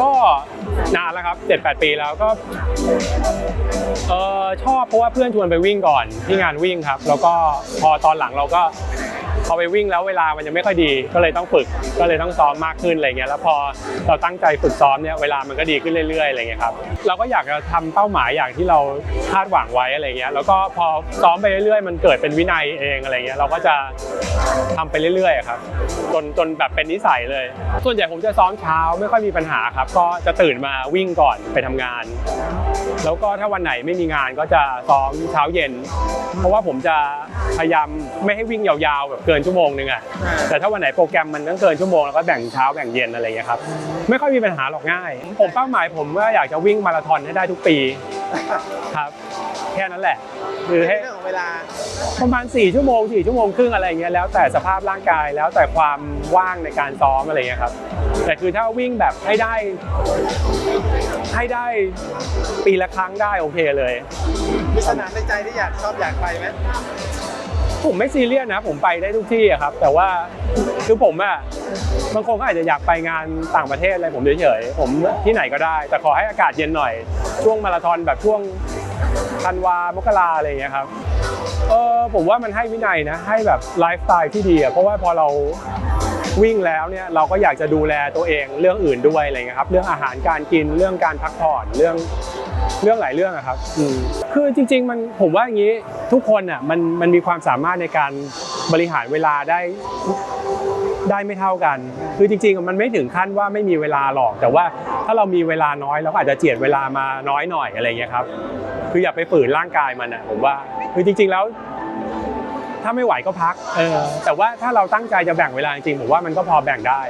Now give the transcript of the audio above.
ก็นานแล้วครับ 7-8 ปีแล้วก็เออชอบเพราะว่าเพื่อนชวนไปวิ่งก่อนที่งานวิ่งครับ แล้วก็พอตอนหลังเราก็ พอไปวิ่งแล้วเวลามันยังไม่ค่อยดี ก็เลยต้องฝึกก็เลยต้องซ้อมมากขึ้นอะไรเงี้ยแล้วพอเราตั้งใจฝึกซ้อมเนี่ยเวลามันก็ดีขึ้นเรื่อยๆอะไรเงี้ยครับเราก็อยากจะทำเป้าหมายอย่างที่เราคาดหวังไว้อะไรเงี้ยแล้วก็พอซ้อมไปเรื่อยๆ มันเกิดเป็นวินัยเองอะไรเงี้ยเราก็จะทำไปเรื่อยๆครับจนจนแบบเป็นนิสัยเลย ส่วนใหญ่ผมจะซ้อมเช้าไม่ค่อยมีปัญหาครับ ก็จะตื่นมาวิ่งก่อนไปทำงาน แล้วก็ถ้าวันไหนไม่มีงานก็จะซ้อมเช้าเย็น เพราะว่าผมจะพยายามไม่ให้วิ่งยาวๆแบบเกินชั่วโมงนึงอะแต่ถ้าวันไหนโปรแกรมมันต้องเกินชั่วโมงแล้วก็แบ่งเช้าแบ่งเย็นอะไรอย่างเงี้ยครับไม่ค่อยมีปัญหาหรอกง่าย ผมเป้าหมายผมว่าอยากจะวิ่งมาราธอนให้ได้ทุกปีครับแค่นั้นแหละคือให้เรื่องของเวลาประมาณ 4 ชั่วโมง 4 ชั่วโมงครึ่งอะไรอย่างเงี้ยแล้วแต่สภาพร่างกายแล้วแต่ความว่างในการซ้อมอะไรอย่างเงี้ยครับ แต่คือถ้าวิ่งแบบให้ได้ ให้ได้ปีละครั้งได้โอเคเลยมีสนามในใจที่อยากชอบอยากไปไหม ผมไม่ซีเรียสนะ ผมไปได้ทุกที่อะครับ แต่ว่าคือผมอะบางคนก็อาจจะอยากไปงานต่างประเทศอะไรผมเฉยๆผมที่ไหนก็ได้ แต่ขอให้อากาศเย็นหน่อย ช่วงมาราธอนแบบช่วงธันวามกราอะไรอย่างเงี้ยครับ เออผมว่ามันให้วินัยนะ ให้แบบไลฟ์สไตล์ที่ดีอะเพราะว่าพอเราวิ่งแล้วเนี่ยเราก็อยากจะดูแลตัวเองเรื่องอื่นด้วยอะไรเงี้ยครับเรื่องอาหารการกินเรื่องการพักผ่อนเรื่องเรื่องหลายเรื่องอะครับคือจริงๆมันผมว่าอย่างนี้ทุกคนอะมันมันมีความสามารถในการ บริหารเวลาได้ได้ไม่เท่ากัน คือจริงๆ มันไม่ถึงขั้นว่าไม่มีเวลาหรอก แต่ว่าถ้าเรามีเวลาน้อยเราก็อาจจะเจียดเวลามาน้อยหน่อยอะไรเงี้ยครับ คืออย่าไปฝืนร่างกายมันนะผมว่า คือจริง ๆ แล้ว ถ้าไม่ไหวก็พัก เออ แต่ว่าถ้าเราตั้งใจจะแบ่งเวลาจริงๆ ผมว่ามันก็พอแบ่งได้